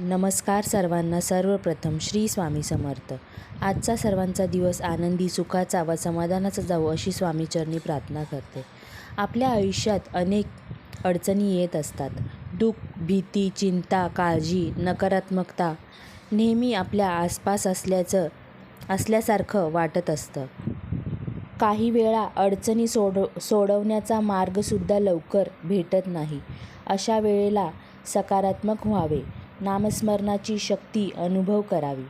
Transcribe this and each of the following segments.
नमस्कार सर्वांना सर्वप्रथम श्री स्वामी समर्थ. आजचा सर्वांचा दिवस आनंदी सुखाचा व समाधानाचा जाऊ अशी स्वामीचरणी प्रार्थना करते. आपल्या आयुष्यात अनेक अडचणी येत असतात. दुःख भीती चिंता काळजी नकारात्मकता नेहमी आपल्या आसपास असल्याचं असल्यासारखं वाटत असतं. काही वेळा अडचणी सोड सोडवण्याचा मार्गसुद्धा लवकर भेटत नाही. अशा वेळेला सकारात्मक व्हावे. नामस्मरणाची शक्ती अनुभव करावी.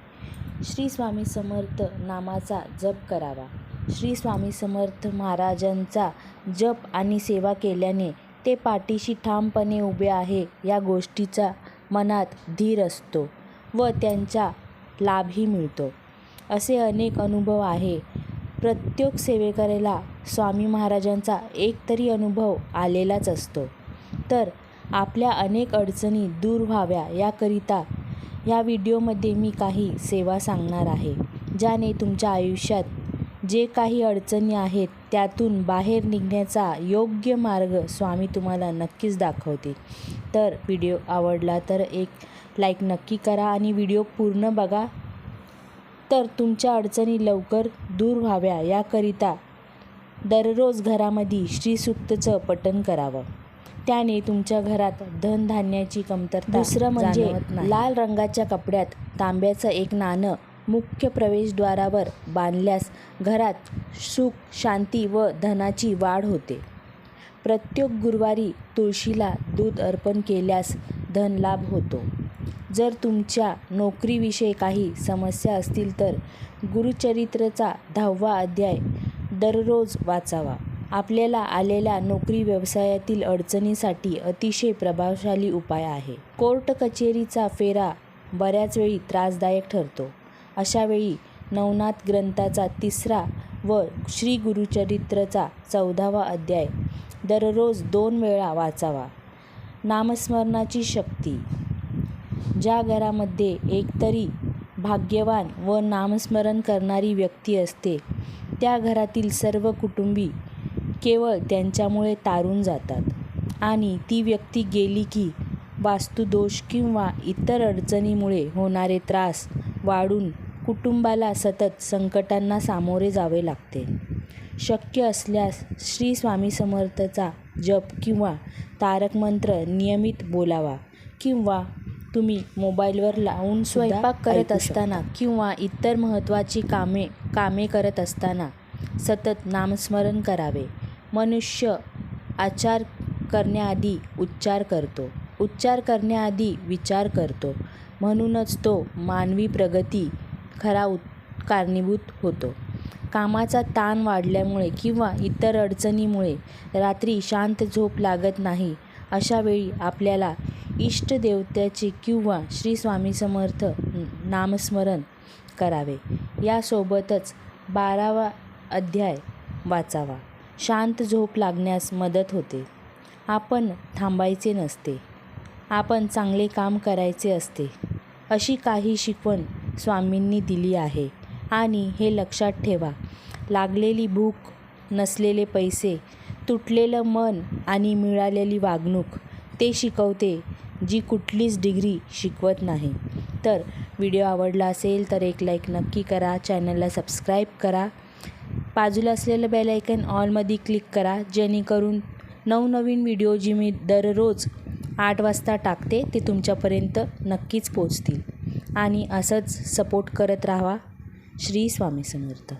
श्री स्वामी समर्थ नामाचा जप करावा. श्री स्वामी समर्थ महाराजांचा जप आणि सेवा केल्याने ते पाठीशी ठामपणे उभे आहे या गोष्टीचा मनात धीर असतो व त्यांचा लाभही मिळतो. असे अनेक अनुभव आहे. प्रत्येक सेवेकरेला स्वामी महाराजांचा एकतरी अनुभव आलेलाच असतो. तर आपल्या अनेक अडचणी दूर व्हाव्या याकरिता या व्हिडिओमध्ये मी काही सेवा सांगणार आहे ज्याने तुमच्या आयुष्यात जे काही अडचणी आहेत त्यातून बाहेर निघण्याचा योग्य मार्ग स्वामी तुम्हाला नक्कीच दाखवतील. तर व्हिडिओ आवडला तर एक लाईक नक्की करा आणि व्हिडिओ पूर्ण बघा. तर तुमच्या अडचणी लवकर दूर व्हाव्या याकरिता दररोज घरामध्ये श्रीसूक्तचं पठण करावं. त्याने तुमच्या घरात धनधान्याची कमतरता दुसरं म्हणजे लाल रंगाच्या कपड्यात तांब्याचं एक नाणं मुख्य प्रवेशद्वारावर बांधल्यास घरात सुख शांती व धनाची वाढ होते. प्रत्येक गुरुवारी तुळशीला दूध अर्पण केल्यास धनलाभ होतो. जर तुमच्या नोकरीविषयी काही समस्या असतील तर गुरुचरित्रचा दहावा अध्याय दररोज वाचावा. आपल्याला आलेल्या नोकरी व्यवसायातील अडचणीसाठी अतिशय प्रभावशाली उपाय आहे. कोर्ट कचेरीचा फेरा बऱ्याच वेळी त्रासदायक ठरतो. अशावेळी नवनाथ ग्रंथाचा तिसरा व श्री गुरुचरित्रचा चौदावा अध्याय दररोज दोन वेळा वाचावा. नामस्मरणाची शक्ती. ज्या घरामध्ये एकतरी भाग्यवान व नामस्मरण करणारी व्यक्ती असते त्या घरातील सर्व कुटुंबी केवळ त्यांच्यामुळे तारून जातात. आणि ती व्यक्ती गेली की वास्तुदोष किंवा इतर अडचणीमुळे होणारे त्रास वाढून कुटुंबाला सतत संकटांना सामोरे जावे लागते. शक्य असल्यास श्री स्वामी समर्थचा जप किंवा तारक मंत्र नियमित बोलावा किंवा तुम्ही मोबाईलवर लावून स्वयंपाक करत असताना किंवा इतर महत्त्वाची कामे कामे करत असताना सतत नामस्मरण करावे. मनुष्य आचार करण्याआधी उच्चार करतो. उच्चार करण्याआधी विचार करतो. म्हणूनच तो मानवी प्रगती खरा उ कारणीभूत होतो. कामाचा ताण वाढल्यामुळे किंवा इतर अडचणीमुळे रात्री शांत झोप लागत नाही अशावेळी आपल्याला इष्टदेवतेचे किंवा श्री स्वामी समर्थ नामस्मरण करावे. यासोबतच बारावा अध्याय वाचावा. शांत झोप लागण्यास मदत होते. आपण थांबायचे नसते. आपण चांगले काम करायचे असते. अशी काही शिकवण स्वामींनी दिली आहे. आणि हे लक्षात ठेवा लागलेली भूक नसलेले पैसे तुटलेलं मन आणि मिळालेली वागणूक ते शिकवते जी कुठलीच डिग्री शिकवत नाही. तर व्हिडिओ आवडला असेल तर एक लाईक नक्की करा चॅनलला सबस्क्राईब करा. बाजूला असलेलं बेल आयकन ऑलमध्ये क्लिक करा. जेणेकरून नवनवीन व्हिडिओ जी मी दररोज आठ वाजता टाकते ते तुमच्यापर्यंत नक्कीच पोचतील आणि असंच सपोर्ट करत राहा श्री स्वामी समर्थ.